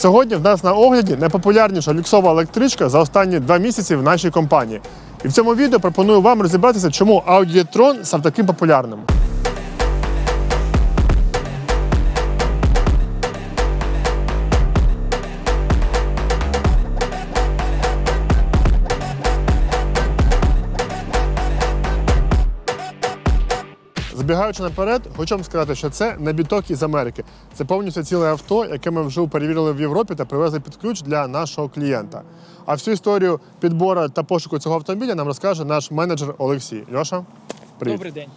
Сьогодні в нас на огляді найпопулярніша люксова електричка за останні два місяці в нашій компанії. І в цьому відео пропоную вам розібратися, чому Audi e-tron став таким популярним. Забігаючи наперед, хочу вам сказати, що це не біток із Америки. Це повністю ціле авто, яке ми вже перевірили в Європі та привезли під ключ для нашого клієнта. А всю історію підбору та пошуку цього автомобіля нам розкаже наш менеджер Олексій. Льоша, привіт. Добрий день.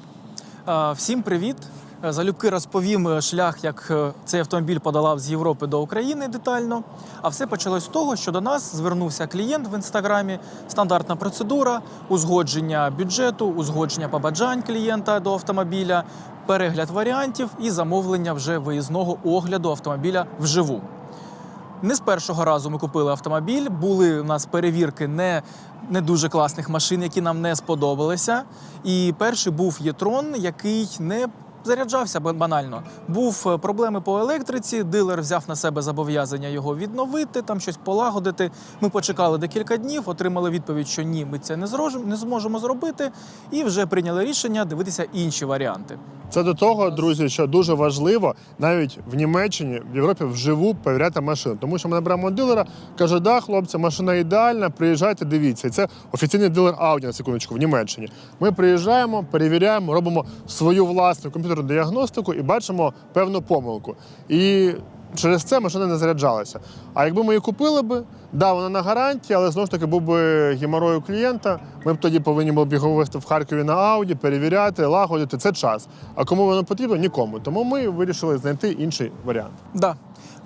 Всім привіт. Е, Залюбки розповім е, шлях, як е, цей автомобіль подолав з Європи до України детально. А все почалось з того, що до нас звернувся клієнт в інстаграмі. Стандартна процедура, узгодження бюджету, узгодження побажань клієнта до автомобіля, перегляд варіантів і замовлення вже виїзного огляду автомобіля вживу. Не з першого разу ми купили автомобіль. Були у нас перевірки не, не дуже класних машин, які нам не сподобалися. І перший був Єтрон, який не заряджався ба- банально. Був е, проблеми по електриці. Дилер взяв на себе зобов'язання його відновити, там щось полагодити. Ми почекали декілька днів, отримали відповідь, що ні, ми це не зможемо зробити, і вже прийняли рішення дивитися інші варіанти. Це до того, друзі, що дуже важливо навіть в Німеччині, в Європі вживу перевіряти машину. Тому що ми наберемо дилера, каже, да, хлопці, машина ідеальна, приїжджайте, дивіться. І це офіційний дилер Audi, на секундочку, в Німеччині. Ми приїжджаємо, перевіряємо, робимо свою власну комп'ютерну діагностику і бачимо певну помилку. І через це машина не заряджалася. А якби ми її купили би, да, вона на гарантії, але знову ж таки був би геморой у клієнта. Ми б тоді повинні були б в Харкові на Ауді, перевіряти, лагодити. Це час. А кому воно потрібно? Нікому. Тому ми вирішили знайти інший варіант. Да.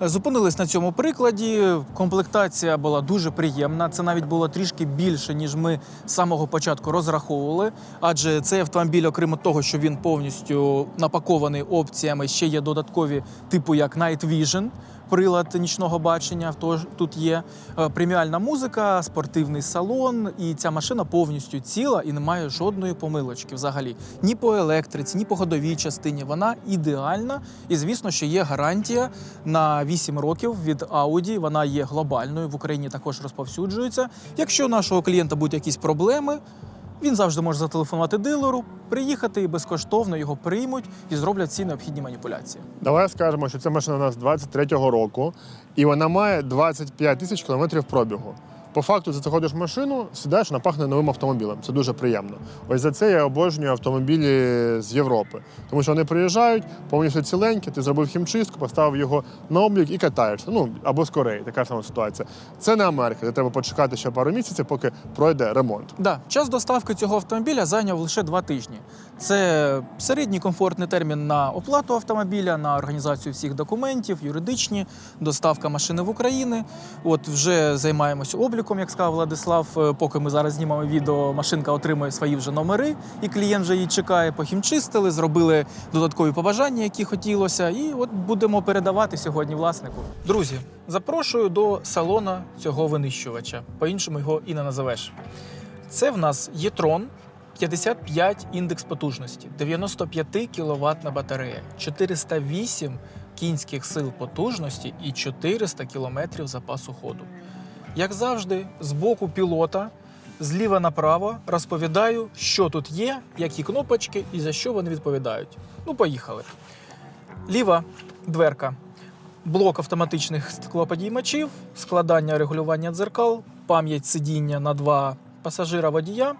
Зупинились на цьому прикладі. Комплектація була дуже приємна. Це навіть було трішки більше, ніж ми з самого початку розраховували. Адже цей автомобіль, окрім того, що він повністю напакований опціями, ще є додаткові, типу як Night Vision, прилад нічного бачення. Тут є е, преміальна музика, спортивний салон, і ця машина повністю ціла і не має жодної помилочки взагалі. Ні по електриці, ні по ходовій частині. Вона ідеальна. І звісно, що є гарантія на 8 років від Audi. Вона є глобальною. В Україні також розповсюджується. Якщо у нашого клієнта будуть якісь проблеми. Він завжди може зателефонувати дилеру, приїхати і безкоштовно його приймуть і зроблять всі необхідні маніпуляції. Давай скажемо, що ця машина у нас 23-го року, і вона має 25 тисяч кілометрів пробігу. По факту, ти заходиш в машину, сідаєш, вона пахне новим автомобілем. Це дуже приємно. Ось за це я обожнюю автомобілі з Європи. Тому що вони приїжджають, повністю ціленькі, ти зробив хімчистку, поставив його на облік і катаєшся. Ну або з Кореї, така сама ситуація. Це не Америка, де треба почекати ще пару місяців, поки пройде ремонт. Да, час доставки цього автомобіля зайняв лише два тижні. Це середній комфортний термін на оплату автомобіля, на організацію всіх документів, юридичні, доставка машини в Україну. От вже займаємося обліком, як сказав Владислав. Е, Поки ми зараз знімаємо відео, машинка отримує свої вже номери, і клієнт вже її чекає. Похімчистили, зробили додаткові побажання, які хотілося, і от будемо передавати сьогодні власнику. Друзі, запрошую до салона цього винищувача. По-іншому його і не називеш. Це в нас Єтрон 55 індекс потужності, 95 кВт батарея, 408 кінських сил потужності і 400 км запасу ходу. Як завжди, з боку пілота, зліва направо розповідаю, що тут є, які кнопочки і за що вони відповідають. Ну, поїхали. Ліва дверка. Блок автоматичних склоподіймачів, складання регулювання дзеркал, пам'ять сидіння на два пасажира водія,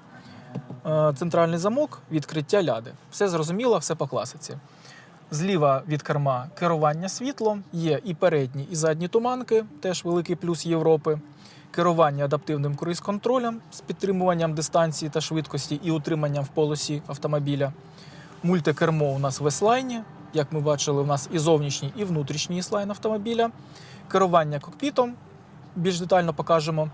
е, центральний замок, відкриття ляди. Все зрозуміло, все по класиці. Зліва від керма керування світлом, є і передні, і задні туманки, теж великий плюс Європи. Керування адаптивним круїз-контролем з підтримуванням дистанції та швидкості і утриманням в полосі автомобіля. Мультикермо у нас в S-Line. Як ми бачили, у нас і зовнішній, і внутрішній S-Line автомобіля. Керування кокпітом, більш детально покажемо.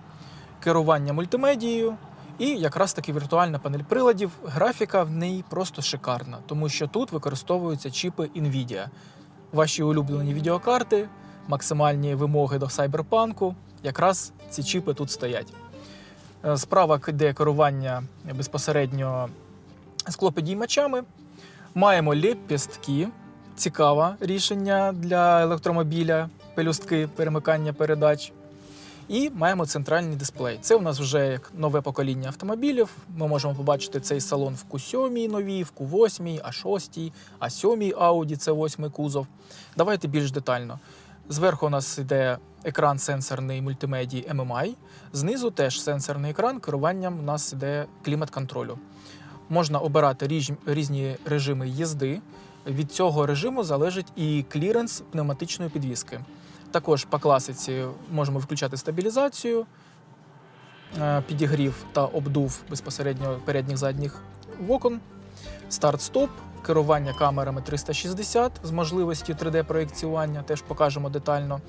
Керування мультимедією. І якраз таки віртуальна панель приладів. Графіка в неї просто шикарна, тому що тут використовуються чіпи NVIDIA. Ваші улюблені відеокарти, максимальні вимоги до сайберпанку. Якраз ці чіпи тут стоять. Е, Справа йде керування безпосередньо склопідіймачами. Маємо лепістки. Цікаве рішення для електромобіля. пелюстки перемикання передач. І маємо центральний дисплей. Це у нас вже як нове покоління автомобілів. Ми можемо побачити цей салон в Q7 новій, в Q8, А6, А7 Audi, це 8 кузов. Давайте більш детально. Зверху у нас йде екран сенсорний мультимедії MMI. Знизу теж сенсорний екран, керуванням у нас йде клімат контролю. Можна обирати різні режими їзди. Від цього режиму залежить і кліренс пневматичної підвіски. Також по класиці можемо включати стабілізацію, е, підігрів та обдув безпосередньо передніх задніх вокон, старт-стоп, керування камерами 360 з можливістю 3D-проєкціювання, теж покажемо детально,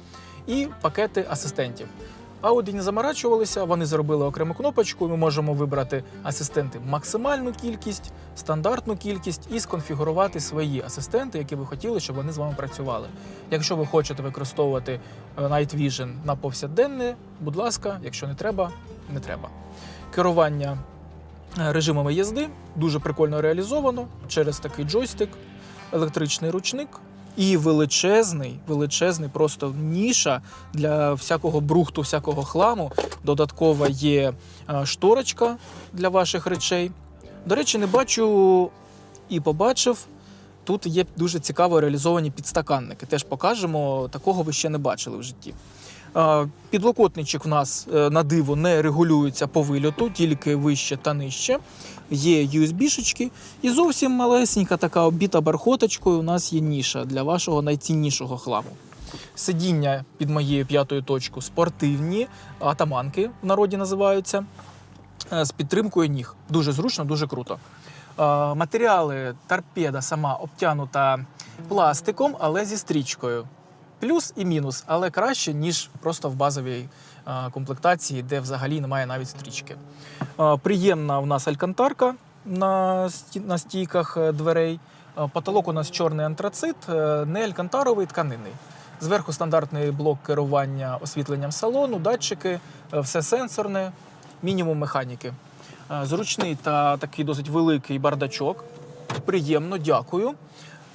і пакети асистентів. Audi не заморачувалися, вони зробили окрему кнопочку. Ми можемо вибрати асистенти максимальну кількість, стандартну кількість і сконфігурувати свої асистенти, які ви хотіли, щоб вони з вами працювали. Якщо ви хочете використовувати е, Night Vision на повсякденне, будь ласка, якщо не треба, не треба. Керування е, режимами їзди дуже прикольно реалізовано через такий джойстик, електричний ручник. І величезний, величезний просто ніша для всякого брухту, всякого хламу. Додаткова є е, шторочка для ваших речей. До речі, не бачу і побачив. Тут є дуже цікаво реалізовані підстаканники. Теж покажемо, такого ви ще не бачили в житті. Е, Підлокотничок в нас е, на диво не регулюється по вильоту, тільки вище та нижче. Є USB-шечки, і зовсім малесенька така оббіта бархоточкою. У нас є ніша для вашого найціннішого хламу. Сидіння під моєю п'ятою точкою спортивні, атаманки в народі називаються, е, з підтримкою ніг. Дуже зручно, дуже круто. Е, Матеріали торпеда сама обтянута пластиком, але зі стрічкою. Плюс і мінус, але краще, ніж просто в базовій комплектації, де взагалі немає навіть стрічки. Е, Приємна у нас алькантарка на, на стійках е, дверей. Е, Потолок у нас чорний антрацит, е, не алькантаровий, тканинний. Зверху стандартний блок керування освітленням салону, датчики, е, все сенсорне, мінімум механіки. Е, Зручний та такий досить великий бардачок. Приємно, дякую.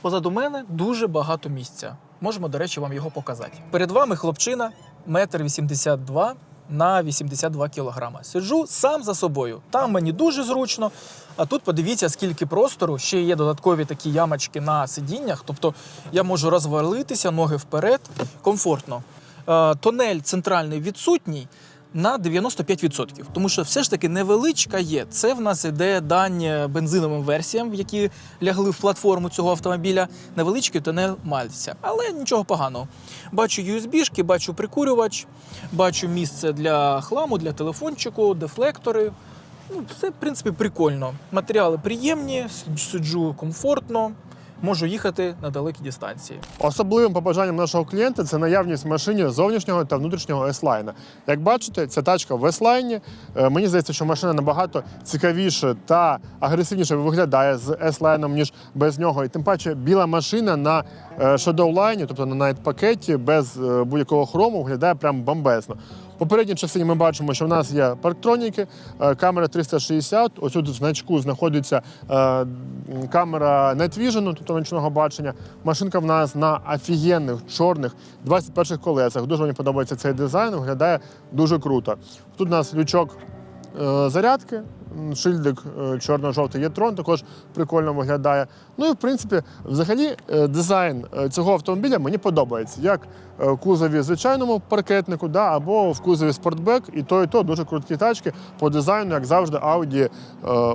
Позаду мене дуже багато місця. Можемо, до речі, вам його показати. Перед вами хлопчина, метр вісімдесят два на 82 кілограма. Сиджу сам за собою. Там мені дуже зручно. А тут подивіться, скільки простору. Ще є додаткові такі ямочки на сидіннях. Тобто я можу розвалитися, ноги вперед, комфортно. Е, Тонель центральний відсутній на 95%. Тому що все ж таки невеличка є. Це в нас іде дань бензиновим версіям, які лягли в платформу цього автомобіля. Невеличкий тунель мальця. Але нічого поганого. Бачу USB-шки, бачу прикурювач, бачу місце для хламу, для телефончику, дефлектори. Ну, все, в принципі, прикольно. Матеріали приємні, сиджу комфортно, можу їхати на далекі дистанції. Особливим побажанням нашого клієнта це наявність в машині зовнішнього та внутрішнього S-Line. Як бачите, ця тачка в S-Line. Е, Мені здається, що машина набагато цікавіше та агресивніше виглядає з S-Line, ніж без нього. І тим паче біла машина на е, Shadow Line, тобто на найт-пакеті, без е, будь-якого хрому, виглядає прям бомбезно. Попередній частині ми бачимо, що в нас є парктроніки, е, камера 360. Ось тут в значку знаходиться е, камера Night тобто нічного бачення. Машинка в нас на офігенних чорних 21 х колесах. Дуже мені подобається цей дизайн, виглядає дуже круто. Тут у нас лючок зарядки, шильдик е, чорно-жовтий Єтрон також прикольно виглядає. Ну і в принципі, взагалі, е, дизайн е, цього автомобіля мені подобається. Як е, в кузові звичайному паркетнику, да, або в кузові спортбек, і то, і то дуже круткі тачки по дизайну, як завжди, Audi, е,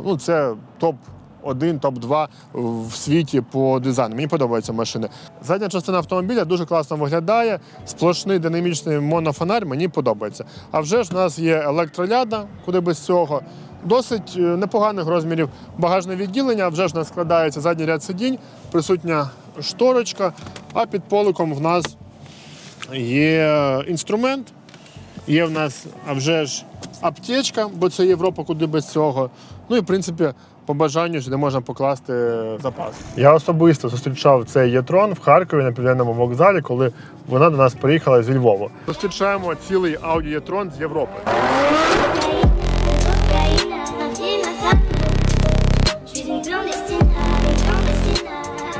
ну це топ. Один, топ-2 в світі по дизайну. Мені подобаються машини. Задня частина автомобіля дуже класно виглядає. Сплошний динамічний монофонарь мені подобається. А вже ж у нас є електроляда, куди без цього. Досить е, непоганих розмірів багажне відділення. Вже ж нас складається задній ряд сидінь, присутня шторочка, а під поликом в нас є інструмент. Є в нас, а вже ж, аптечка, бо це Європа, куди без цього. Ну і в принципі, по бажанню сюди можна покласти запас. Я особисто зустрічав цей Єтрон в Харкові на південному вокзалі, коли вона до нас приїхала зі Львова. Зустрічаємо цілий Audi Єтрон з Європи.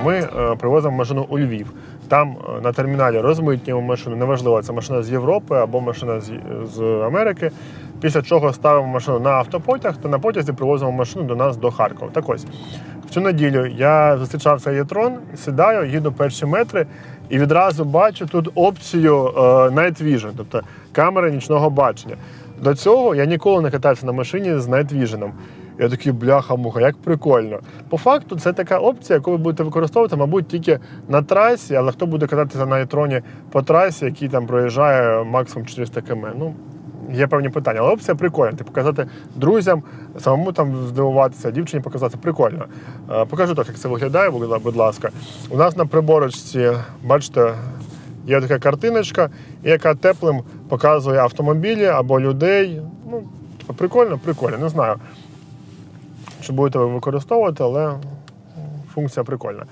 Ми е, привозимо машину у Львів. Там е, на терміналі розмитнюємо машину. Неважливо, це машина з Європи або машина з, з Америки. Після чого ставимо машину на автопотяг та на потязі привозимо машину до нас до Харкова. Так ось в цю неділю я зустрічався Єтрон, сідаю, їду перші метри і відразу бачу тут опцію е, Night Vision, тобто камери нічного бачення. До цього я ніколи не катався на машині з Night Vision. Я такий бляха-муха, як прикольно. По факту, це така опція, яку ви будете використовувати, мабуть, тільки на трасі, але хто буде кататися на Єтроні по трасі, який там проїжджає максимум 400 км. Ну, є певні питання, але опція прикольна. Ти показати друзям, самому там здивуватися, дівчині показати прикольно. Е, Покажу так, як це виглядає, будь будь ласка. У нас на приборочці, бачите, є така картиночка, яка теплим показує автомобілі або людей. Ну, типу, прикольно, прикольно, не знаю, чи будете ви використовувати, але функція прикольна.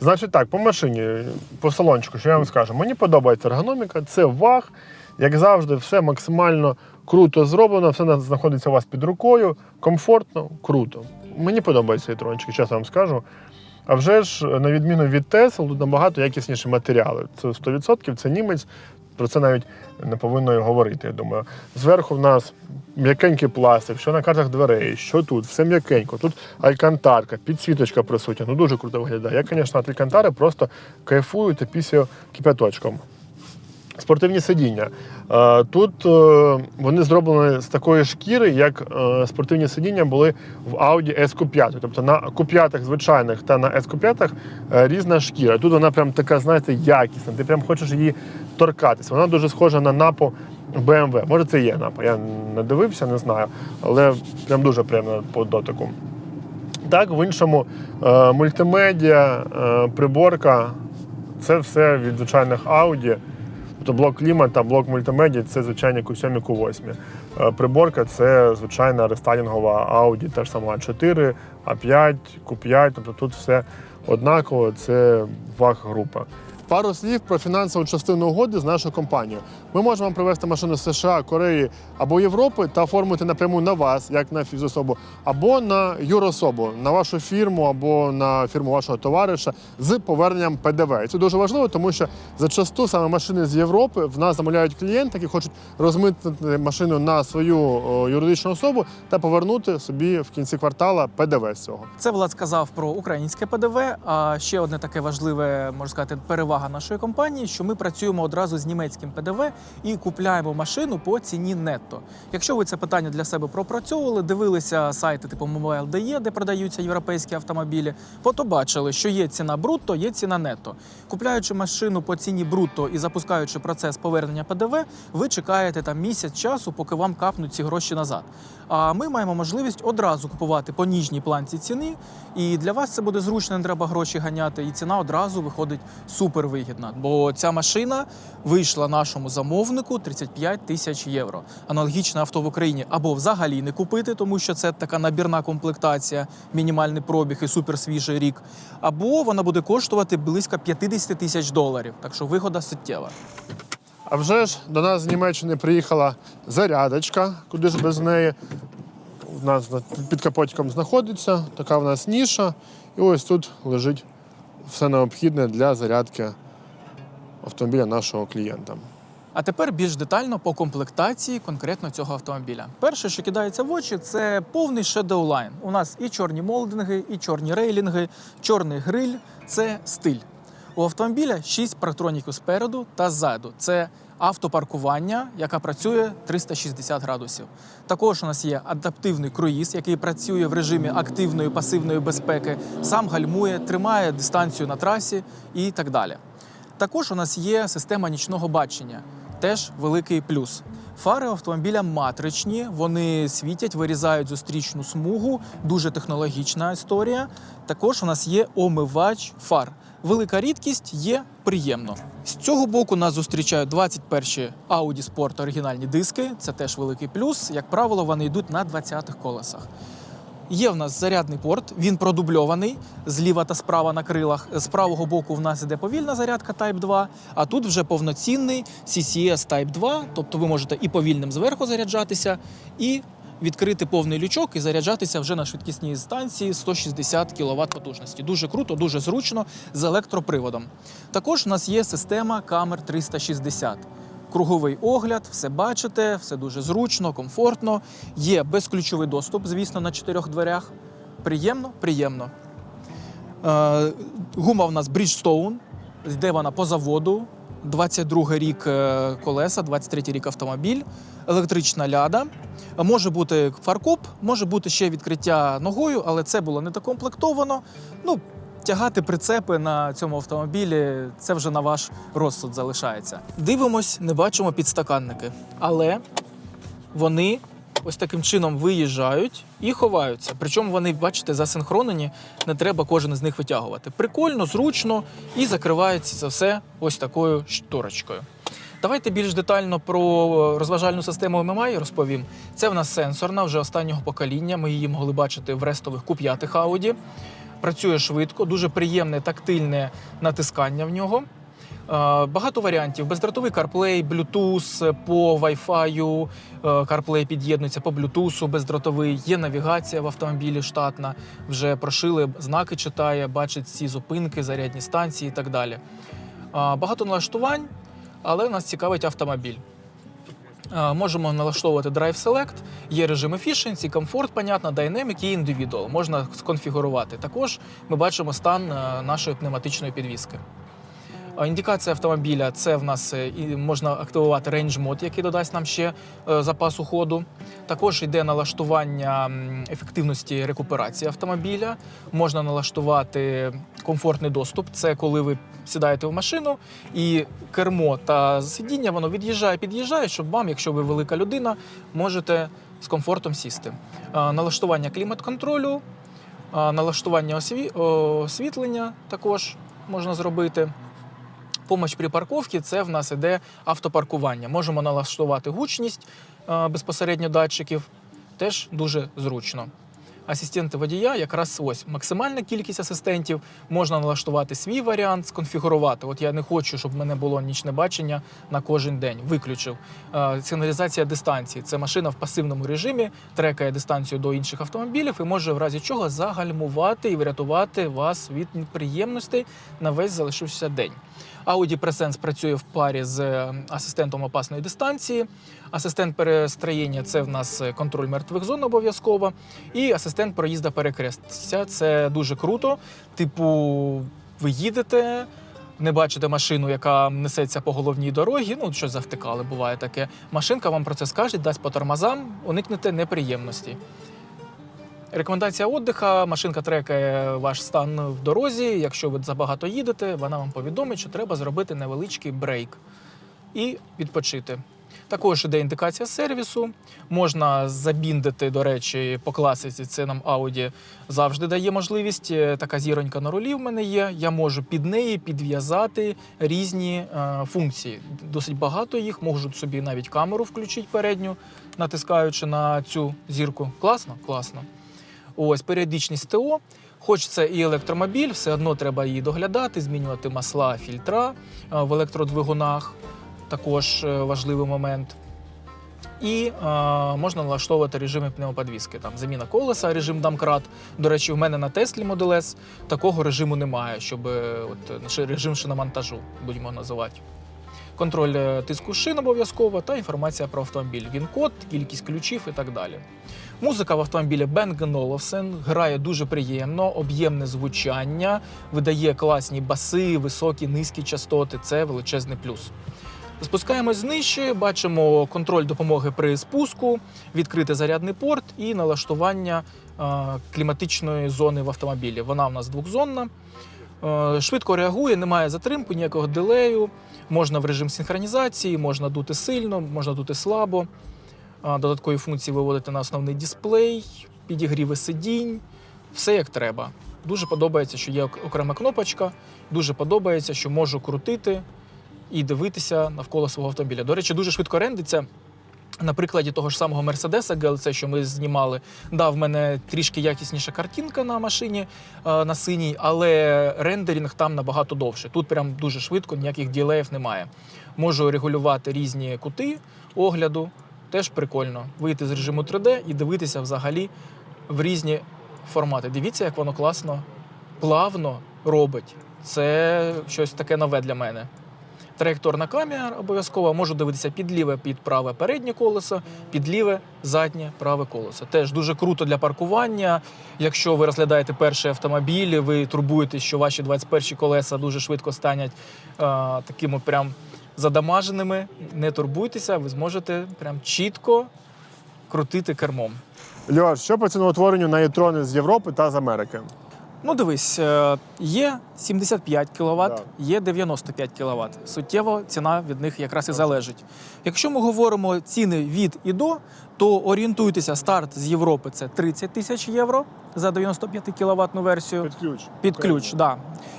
Значить так, по машині, по салончику, що я вам скажу, мені подобається ергономіка, це ваг. Як завжди, все максимально круто зроблено, все знаходиться у вас під рукою, комфортно, круто. Мені подобаються електрончики, чесно вам скажу. А вже ж, на відміну від Tesla, тут набагато якісніші матеріали. Це 100%, це німець. Про це навіть не повинно й говорити, я думаю. Зверху в нас м'якенький пластик, що на картах дверей, що тут, все м'якенько. Тут алькантарка, підсвіточка присутня. Ну дуже круто виглядає. Я, звісно, алькантари просто кайфую та пісю кипяточком. Спортивні сидіння. Е, Тут е, вони зроблені з такої шкіри, як е, спортивні сидіння були в Audi SQ5. Тобто на Q5 звичайних та на SQ5 е, різна шкіра. Тут вона прям така, знаєте, якісна. Ти прям хочеш її торкатися. Вона дуже схожа на напу BMW. Може, це є напа. Я не дивився, не знаю, але прям дуже приємно по дотику. Так, в іншому мультимедіа, приборка це все від звичайних Audi. Тобто блок клімат та блок мультимедіа це звичайні Q7 Q8. Е, Приборка це звичайна рестайлінгова Audi, та ж сама А4, А5, Q5. Тобто тут все однаково, це ваг група. Пару слів про фінансову частину угоди з нашою компанією. Ми можемо привезти машину з США, Кореї або Європи та оформити напряму на вас, як на фізособу, або на юрособу, на вашу фірму або на фірму вашого товариша з поверненням ПДВ. І це дуже важливо, тому що зачасту саме машини з Європи в нас замовляють клієнти, які хочуть розмитнити машину на свою юридичну особу та повернути собі в кінці квартала ПДВ з цього. Це Влад сказав про українське ПДВ. А ще одне таке важливе, можна сказати, перевага нашої компанії, що ми працюємо одразу з німецьким ПДВ і купляємо машину по ціні нетто. Якщо ви це питання для себе пропрацьовували, дивилися сайти типу Mobile.de, де продаються європейські автомобілі, то бачили, що є ціна брутто, є ціна нетто. Купляючи машину по ціні брутто і запускаючи процес повернення ПДВ, ви чекаєте там місяць часу, поки вам капнуть ці гроші назад. А ми маємо можливість одразу купувати по ніжній планці ціни, і для вас це буде зручно, не треба гроші ганяти, і ціна одразу виходить супер вигідна. Бо ця машина вийшла нашому замовнику 35 тисяч євро. Аналогічне авто в Україні або взагалі не купити, тому що це така набірна комплектація, мінімальний пробіг і супер свіжий рік, або вона буде коштувати близько 50 тисяч доларів. Так що вигода суттєва. А вже ж до нас з Німеччини приїхала зарядочка, куди ж без неї. У нас під капотиком знаходиться, така в нас ніша. І ось тут лежить все необхідне для зарядки автомобіля нашого клієнта. А тепер більш детально по комплектації конкретно цього автомобіля. Перше, що кидається в очі, це повний Line. У нас і чорні молдинги, і чорні рейлінги, чорний гриль це стиль. У автомобіля 6 парктроніків спереду та ззаду. Це автопаркування, яка працює 360 градусів. Також у нас є адаптивний круїз, який працює в режимі активної пасивної безпеки, сам гальмує, тримає дистанцію на трасі і так далі. Також у нас є система нічного бачення, теж великий плюс. Фари автомобіля матричні, вони світять, вирізають зустрічну смугу, дуже технологічна історія. Також у нас є омивач фар. Велика рідкість є приємно. З цього боку нас зустрічають 21 Audi Sport оригінальні диски. Це теж великий плюс. Як правило, вони йдуть на 20-х колесах. Є в нас зарядний порт, він продубльований зліва та справа на крилах. З правого боку в нас іде повільна зарядка Type 2, а тут вже повноцінний CCS Type 2, тобто ви можете і повільним зверху заряджатися, і відкрити повний лючок і заряджатися вже на швидкісній станції 160 кВт потужності. Дуже круто, дуже зручно з електроприводом. Також у нас є система камер 360. Круговий огляд, все бачите, все дуже зручно, комфортно. Є безключовий доступ, звісно, на чотирьох дверях. Приємно, приємно. Е, гума в нас Bridgestone, йде вона по заводу. 22 рік е, колеса, 23 рік автомобіль, електрична ляда. Може бути фаркоп, може бути ще відкриття ногою, але це було не докомплектовано. Ну, тягати прицепи на цьому автомобілі це вже на ваш розсуд залишається. Дивимось, не бачимо підстаканники, але вони ось таким чином виїжджають і ховаються. Причому вони, бачите, засинхронені, не треба кожен з них витягувати. Прикольно, зручно і закривається це все ось такою шторочкою. Давайте більш детально про розважальну систему MMI розповім. Це в нас сенсорна вже останнього покоління. Ми її могли бачити в рестових Q5 Audi. Працює швидко, дуже приємне тактильне натискання в нього. Е, Багато варіантів: бездротовий CarPlay, Bluetooth по Wi-Fi, е, CarPlay під'єднується по Bluetooth, бездротовий. Є навігація в автомобілі штатна. Вже прошили знаки, читає, бачить всі зупинки, зарядні станції і так далі. Е, Багато налаштувань, але нас цікавить автомобіль. Можемо налаштовувати Drive Select, є режим Efficiency, комфорт, понятно, Dynamic і Individual. Можна сконфігурувати. Також ми бачимо стан нашої пневматичної підвіски. Індикація автомобіля це в нас е, і можна активувати Range Mode, який додасть нам ще е, запасу ходу. Також йде налаштування ефективності рекуперації автомобіля. Можна налаштувати комфортний доступ. Це коли ви сідаєте в машину і кермо та сидіння воно від'їжджає, під'їжджає, щоб вам, якщо ви велика людина, можете з комфортом сісти. Налаштування клімат-контролю, налаштування осві... освітлення також можна зробити. Помощь при парковці це в нас іде автопаркування. Можемо налаштувати гучність е, безпосередньо датчиків, теж дуже зручно. Асистенти водія, якраз ось максимальна кількість асистентів. Можна налаштувати свій варіант, сконфігурувати. От я не хочу, щоб в мене було нічне бачення на кожен день. Виключив. Е, Сигналізація дистанції. Це машина в пасивному режимі, трекає дистанцію до інших автомобілів і може в разі чого загальмувати і врятувати вас від неприємностей на весь залишився день. Audi Presence працює в парі з е, асистентом опасної дистанції. Асистент перестроєння це в нас е, контроль мертвих зон обов'язково. І асистент проїзда перекрестя. Це дуже круто. Типу, ви їдете. Не бачите машину, яка несеться по головній дорогі, ну щось завтикали, буває таке. Машинка вам про це скаже, дасть по тормозам, уникнете неприємності. Рекомендація віддиха. Машинка трекає ваш стан в дорозі. Якщо ви забагато їдете, вона вам повідомить, що треба зробити невеличкий брейк і відпочити. Також іде індикація сервісу. Можна забіндити, до речі, по класиці. Це нам Audi завжди дає можливість. Е, Така зіронька на рулі в мене є. Я можу під неї підв'язати різні е, функції. Досить багато їх. Можу собі навіть камеру включити передню, натискаючи на цю зірку. Класно? Класно. Ось періодичність ТО. Хоч це і електромобіль, все одно треба її доглядати, змінювати масла, фільтра е, в електродвигунах. Також е, важливий момент. І е, можна налаштовувати режими пневмоподвіски. Там заміна колеса, режим дамкрат. До речі, в мене на Теслі Model S такого режиму немає, щоб от, режим шиномонтажу, будемо називати. Контроль тиску шин обов'язково та інформація про автомобіль. Він-код, кількість ключів і так далі. Музика в автомобілі Bang Olufsen грає дуже приємно, об'ємне звучання, видає класні баси, високі, низькі частоти. Це величезний плюс. Спускаємось нижче, бачимо контроль допомоги при спуску, відкритий зарядний порт і налаштування е, кліматичної зони в автомобілі. Вона у нас двохзонна. Е, Швидко реагує, немає затримку, ніякого делею. Можна в режим синхронізації, можна дути сильно, можна дути слабо. Додаткові функції виводити на основний дисплей, підігріви сидінь, все як треба. Дуже подобається, що є окрема кнопочка. Дуже подобається, що можу крутити і дивитися навколо свого автомобіля. До речі, дуже швидко рендиться. На прикладі того ж самого Мерседеса GLC, що ми знімали, да, в мене трішки якісніша картинка на машині е, на синій, але рендеринг там набагато довше. Тут прям дуже швидко, ніяких ділеїв немає. Можу регулювати різні кути огляду, теж прикольно. Вийти з режиму 3D і дивитися взагалі в різні формати. Дивіться, як воно класно, плавно робить. Це щось таке нове для мене. Траєкторна камера обов'язково можу дивитися під ліве, під праве переднє колесо, під ліве заднє праве колесо. Теж дуже круто для паркування. Якщо ви розглядаєте перший автомобіль, ви турбуєтесь, що ваші 21 колеса дуже швидко стануть а, такими прям задамаженими. Не турбуйтеся, ви зможете прям чітко крутити кермом. Льош, що по ціноутворенню на єтрони з Європи та з Америки? Ну, дивись, е, є 75 кВт, Так. є 95 кВт. Суттєво ціна від них якраз і залежить. Якщо ми говоримо ціни від і до, то орієнтуйтеся, старт з Європи це 30 тисяч євро за 95 кВт версію. Під ключ. Під ключ, да.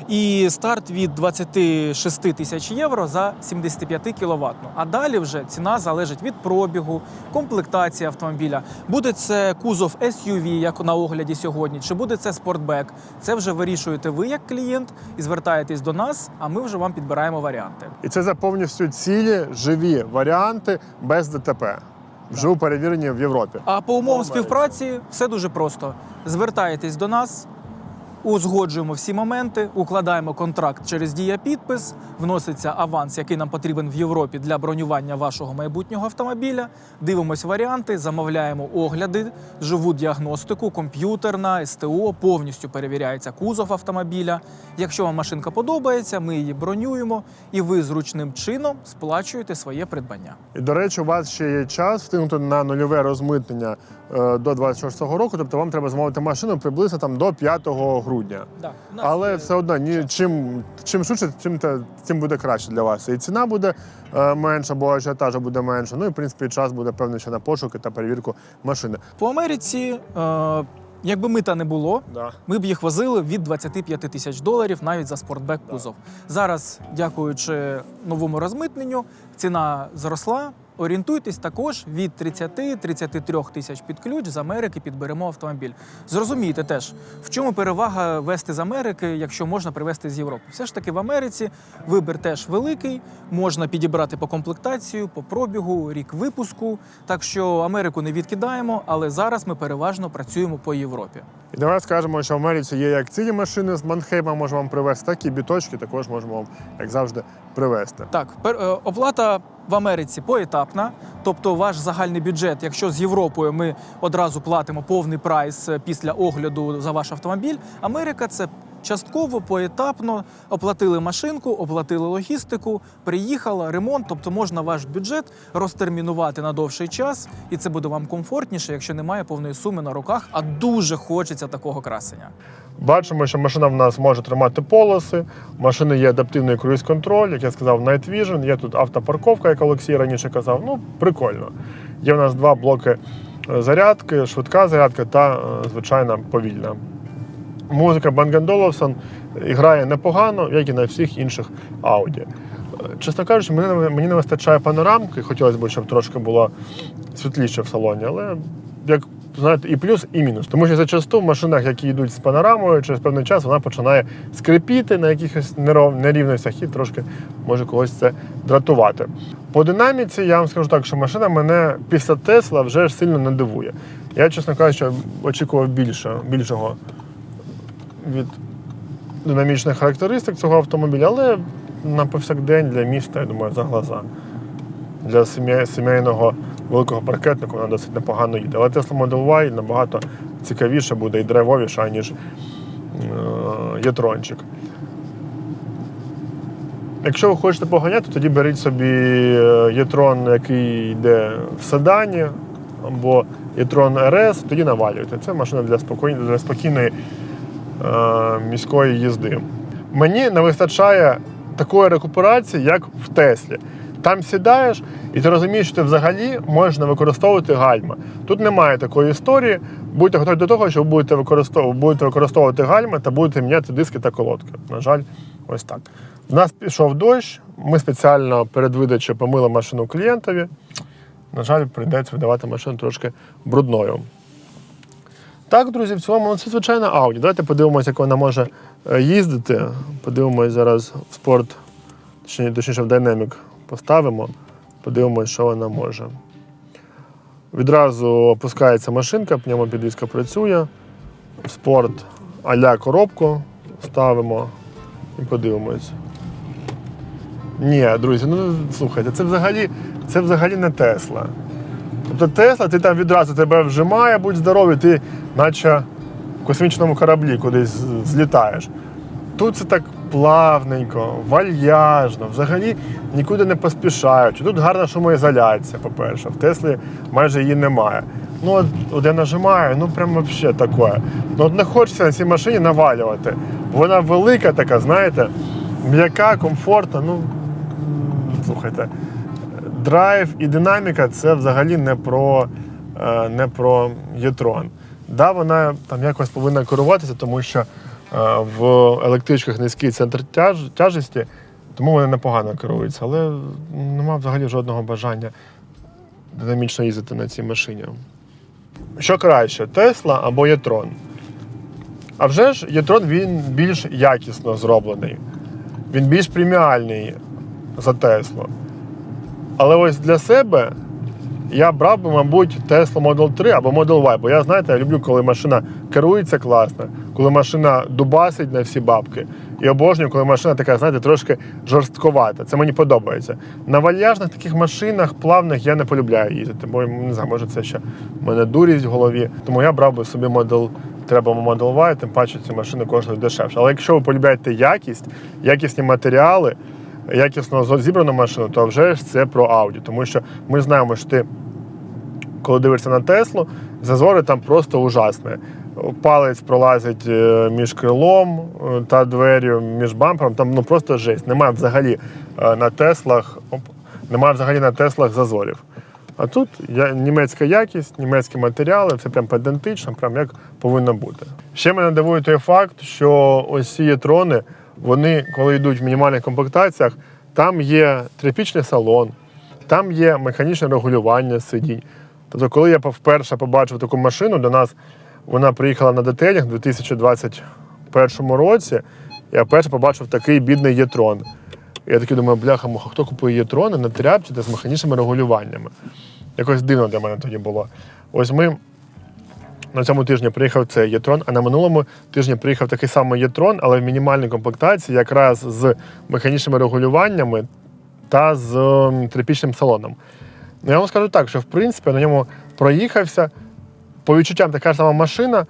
І старт від 26 тисяч євро за 75 кВт. А далі вже ціна залежить від пробігу, комплектації автомобіля. Буде це кузов SUV, як на огляді сьогодні, чи буде це спортбек. Це вже вирішуєте ви як клієнт і звертаєтесь до нас, а ми вже вам підбираємо варіанти. І це за повністю цілі, живі варіанти без ДТП. Вживу перевірені в Європі. А по умовам співпраці все дуже просто. Звертаєтесь до нас, узгоджуємо всі моменти, укладаємо контракт через дія підпис, вноситься аванс, який нам потрібен в Європі для бронювання вашого майбутнього автомобіля. Дивимось варіанти, замовляємо огляди, живу діагностику, комп'ютерна, СТО, повністю перевіряється кузов автомобіля. Якщо вам машинка подобається, ми її бронюємо, і ви зручним чином сплачуєте своє придбання. І, до речі, у вас ще є час встигнути на нульове розмитнення е, до 26-го року, тобто вам треба замовити машину приблизно там до 5 грудня. Але все одно ні, чим, чим швидше, тим, те- тим буде краще для вас. І ціна буде е, менша, бо ажіотажу буде менше. Ну і в принципі час буде певний ще на пошуки та перевірку машини. По Америці, е, якби мита не було, Да. ми б їх возили від 25 тисяч доларів навіть за спортбек кузов. Зараз, дякуючи новому розмитненню, ціна зросла. Орієнтуйтесь також від 30-33 тисяч під ключ з Америки підберемо автомобіль. Зрозумійте теж, в чому перевага вести з Америки, якщо можна привезти з Європи. Все ж таки в Америці вибір теж великий, можна підібрати по комплектацію, по пробігу, рік випуску. Так що Америку не відкидаємо, але зараз ми переважно працюємо по Європі. І давай скажемо, що в Америці є як цілі машини з Манхейма можемо вам привезти, так і біточки також можемо вам, як завжди, привезти. Так, е, оплата в Америці поетапна, тобто ваш загальний бюджет, якщо з Європою ми одразу платимо повний прайс е, після огляду за ваш автомобіль, Америка це. Частково поетапно оплатили машинку, оплатили логістику, приїхала ремонт. Тобто можна ваш бюджет розтермінувати на довший час, і це буде вам комфортніше, якщо немає повної суми на руках, а дуже хочеться такого красення. Бачимо, що машина в нас може тримати полоси. Машини є адаптивний круїз-контроль, як я сказав, Night Vision, є тут автопарковка, як Олексій раніше казав. Ну, прикольно. Є в нас два блоки е, зарядки, швидка зарядка та е, звичайна повільна. Музика Bang Olufsen грає непогано, як і на всіх інших. Е, Чесно кажучи, мені, не- вистачає панорамки, хотілося б, щоб трошки було світліше в салоні, але як знаєте, і плюс, і мінус. Тому що зачасту в машинах, які йдуть з панорамою, через певний час вона починає скрипіти на якихось нерівностях і трошки може когось це дратувати. По динаміці я вам скажу так, що машина мене після Тесла вже сильно не дивує. Я, чесно кажучи, очікував більше, більшого від динамічних характеристик цього автомобіля, але на повсякдень для міста, я думаю, за глаза. Для сімейного великого паркетнику вона досить непогано їде. Але Tesla Model Y набагато цікавіше буде і драйвовіше, ніж е, Єтрончик. Якщо ви хочете поганяти, тоді беріть собі е, Єтрон, який йде в седані, або Єтрон РС, тоді навалюйте. Це машина для спокійної, для спокійної е, міської їзди. Мені не вистачає такої рекуперації, як в Теслі. Там сідаєш, і ти розумієш, що ти взагалі можеш не використовувати гальма. Тут немає такої історії. Будьте готові до того, що будете використовувати, будете використовувати гальма та будете міняти диски та колодки. На жаль, ось так. У нас пішов дощ, ми спеціально перед видачею помили машину клієнтові. На жаль, прийдеться видавати машину трошки брудною. Так, друзі, в цілому ну, це звичайна Audi. Давайте подивимося, як вона може е, їздити. Подивимось зараз в спорт, точніше в Dynamic поставимо. Подивимось, що вона може. Відразу опускається машинка, пневмопідвізка працює. В Спорт а-ля коробку ставимо і подивимось. Ні, друзі, ну слухайте, це взагалі, це взагалі не Тесла. Тобто Тесла, ти там відразу тебе вжимає, будь здоровий, ти наче в космічному кораблі кудись злітаєш. Тут це так плавненько, вальяжно, взагалі нікуди не поспішаючи. Тут гарна шумоізоляція, по-перше. В Теслі майже її немає. Ну, от, от я нажимаю, ну прям взагалі таке. Ну от не хочеться на цій машині навалювати. Вона велика така, знаєте, м'яка, комфортна. Ну, слухайте, драйв і динаміка це взагалі не про, е, не про Єтрон. Да, вона там якось повинна керуватися, тому що е, в електричках низький центр тяж, тяжесті, тому вони непогано керуються. Але нема взагалі жодного бажання динамічно їздити на цій машині. Що краще, Тесла або Єтрон? А вже ж Єтрон він більш якісно зроблений. Він більш преміальний за Теслу. Але ось для себе я брав би, мабуть, Tesla Model 3 або Model Y, бо я, знаєте, я люблю, коли машина керується класно, коли машина дубасить на всі бабки. І обожнюю, коли машина така, знаєте, трошки жорстковата. Це мені подобається. На вальяжних таких машинах, плавних, я не полюбляю їздити, бо не знаю, може це ще в мене дурість в голові. Тому я брав би собі Model 3 або Model Y, тим паче ці машини коштують дешевше. Але якщо ви полюбляєте якість, якісні матеріали, якісно зібрану машину, то вже ж це про Audi. Тому що ми знаємо, що ти, коли дивишся на Теслу, зазори там просто ужасні. Палець пролазить е, між крилом е, та дверю, між бампером. Там ну просто жесть. Немає взагалі е, на Теслах, оп, немає взагалі на Теслах зазорів. А тут німецька якість, німецькі матеріали, це прям педантично, прям як повинно бути. Ще мене дивує той факт, що ось ці трони, вони, коли йдуть в мінімальних комплектаціях, там є тряпічний салон, там є механічне регулювання сидінь. Тобто, коли я вперше побачив таку машину, до нас вона приїхала на детелях у 2021 році, я вперше побачив такий бідний єтрон. Я такий думаю, бляха, муха, хто купує єтрони на тряпці та з механічними регулюваннями. Якось дивно для мене тоді було. Ось ми на цьому тижні приїхав цей єтрон, а на минулому тижні приїхав такий самий єтрон, але в мінімальній комплектації, якраз з механічними регулюваннями та з тряпічним салоном. Ну, я вам скажу так, що в принципі на ньому проїхався. По відчуттям така ж сама машина.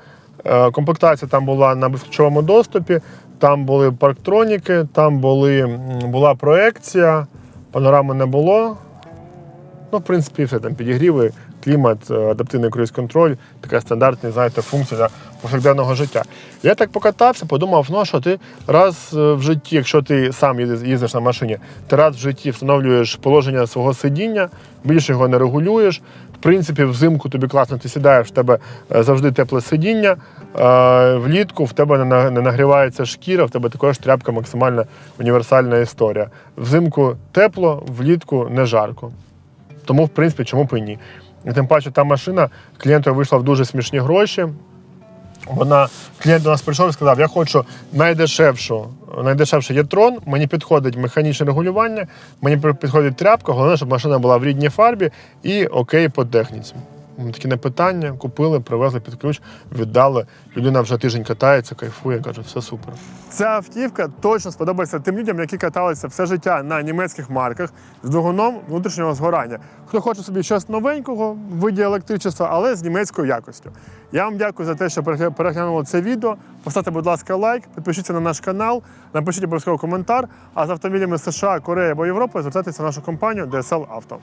Е, Комплектація там була на безключовому доступі, там були парктроніки, там були, була проекція, панорами не було. Ну, в принципі, все там підігріви, клімат, е, адаптивний круїз-контроль, така стандартна, знаєте, функція повсякденного життя. Я так покатався, подумав, ну що ти раз е, в житті, якщо ти сам їздиш, на машині, ти раз в житті встановлюєш положення свого сидіння, більше його не регулюєш. В принципі, взимку тобі класно, ти сідаєш, в тебе е, завжди тепле сидіння. Влітку в тебе не нагрівається шкіра, в тебе також тряпка максимально універсальна історія. Взимку тепло, влітку не жарко. Тому, в принципі, чому б і ні. І тим паче, та машина клієнту вийшла в дуже смішні гроші. Вона клієнт до нас прийшов і сказав: я хочу найдешевшу, найдешевший єтрон, мені підходить механічне регулювання, мені підходить тряпка, головне, щоб машина була в рідній фарбі і окей по техніці. Такі не питання, купили, привезли під ключ, віддали. Людина вже тиждень катається, кайфує, каже, все супер. Ця автівка точно сподобається тим людям, які каталися все життя на німецьких марках з двигуном внутрішнього згорання. Хто хоче собі щось новенького в виді електричества, але з німецькою якостю. Я вам дякую за те, що перегля- переглянули це відео. Поставте, будь ласка, лайк, підпишіться на наш канал, напишіть обов'язково коментар. А з автомобілями США, Кореї або Європи звертайтеся в нашу компанію DSL Auto.